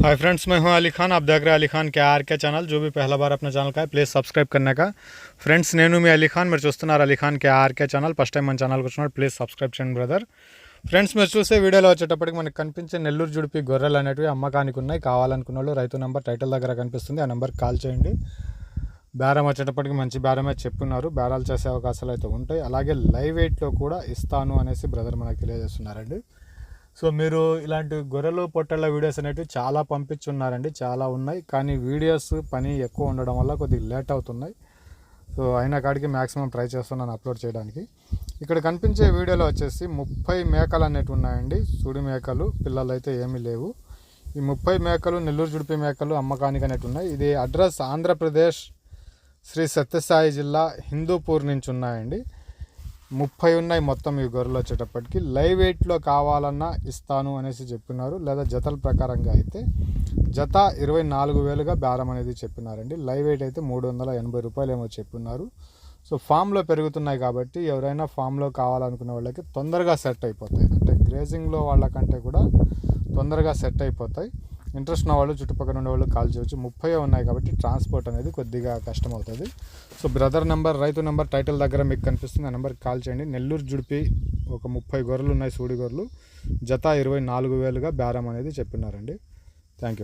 Hi friends मैं हूं अली खान आप देख रहे हैं अली खान के आर के ఛానల్ जो भी पहला बार अपना ఛానల్ का है ప్లీజ్ సబ్స్క్రైబ్ करने का ఫ్రెండ్స్ నేను మీ అలీ ఖాన్ మీరు చూస్తున్నారు Ali Khan K RK channel first time మన ఛానల్కి వచ్చినప్పుడు ప్లీజ్ సబ్స్క్రైబ్ చేయండి బ్రదర్ ఫ్రెండ్స్ మీరు చూసే వీడియోలో వచ్చేటప్పటికి మనకి కనిపించే నెల్లూరు జుడిపి గొర్రెలు అనేటివి అమ్మకానికి ఉన్నాయి కావాలనుకున్న వాళ్ళు రైతు నెంబర్ టైటిల్ దగ్గర కనిపిస్తుంది ఆ నెంబర్కి కాల్ చేయండి బేరం వచ్చేటప్పటికి మంచి బేరమే చెప్పున్నారు బేరాలు చేసే అవకాశాలు అయితే ఉంటాయి అలాగే లైవ్ వెయిట్లో కూడా ఇస్తాను అనేసి బ్రదర్ మనకు తెలియజేస్తున్నారండి సో మీరు ఇలాంటి గొర్రెలు పొట్టళ్ళ వీడియోస్ అనేవి చాలా పంపించున్నారండి. చాలా ఉన్నాయి. కానీ వీడియోస్ పని ఎక్కువ ఉండడం వల్ల కొద్దిగా లేట్ అవుతున్నాయి. సో అయిన కాడికి మ్యాక్సిమం ట్రై చేస్తున్నాను అప్లోడ్ చేయడానికి. ఇక్కడ కనిపించే వీడియోలో వచ్చేసి ముప్పై మేకలు అనేటివి ఉన్నాయండి. సుడి మేకలు పిల్లలు అయితే ఏమీ లేవు. ఈ ముప్పై మేకలు నెల్లూరు జుడిపి మేకలు అమ్మకానికి అనేవి ఉన్నాయి. ఇది అడ్రస్ ఆంధ్రప్రదేశ్ శ్రీ సత్యసాయి జిల్లా హిందూపూర్ నుంచి ఉన్నాయండి. ముప్పై ఉన్నాయి మొత్తం ఈ గొర్రెలు వచ్చేటప్పటికి. లైవ్ వెయిట్లో కావాలన్నా ఇస్తాను అనేసి చెప్పినారు. లేదా జతల ప్రకారంగా అయితే జత ఇరవై నాలుగు వేలుగా బేరం అనేది చెప్పినారండి. లైవ్ వెయిట్ అయితే మూడు వందల ఎనభై రూపాయలు ఏమో చెప్పినారు. సో ఫామ్లో పెరుగుతున్నాయి కాబట్టి ఎవరైనా ఫామ్లో కావాలనుకునే వాళ్ళకి తొందరగా సెట్ అయిపోతాయి. అంటే గ్రేజింగ్లో వాళ్ళకంటే కూడా తొందరగా సెట్ అయిపోతాయి. ఇంట్రెస్ట్ ఉన్న వాళ్ళు చుట్టుపక్కల ఉన్న వాళ్ళు కాల్ చేయవచ్చు ముప్పై ఉన్నాయి కాబట్టి ట్రాన్స్పోర్ట్ అనేది కొద్దిగా కష్టం అవుతుంది సో బ్రదర్ నెంబర్ రైతు నెంబర్ టైటిల్ దగ్గర మీకు కనిపిస్తుంది. ఆ నెంబర్కి కాల్ చేయండి. నెల్లూరు జుడిపి ఒక ముప్పై గొర్రెలు ఉన్నాయి సూడి గొర్రెలు. జత ఇరవై నాలుగు వేలుగా బేరం అనేది చెప్పినారండి.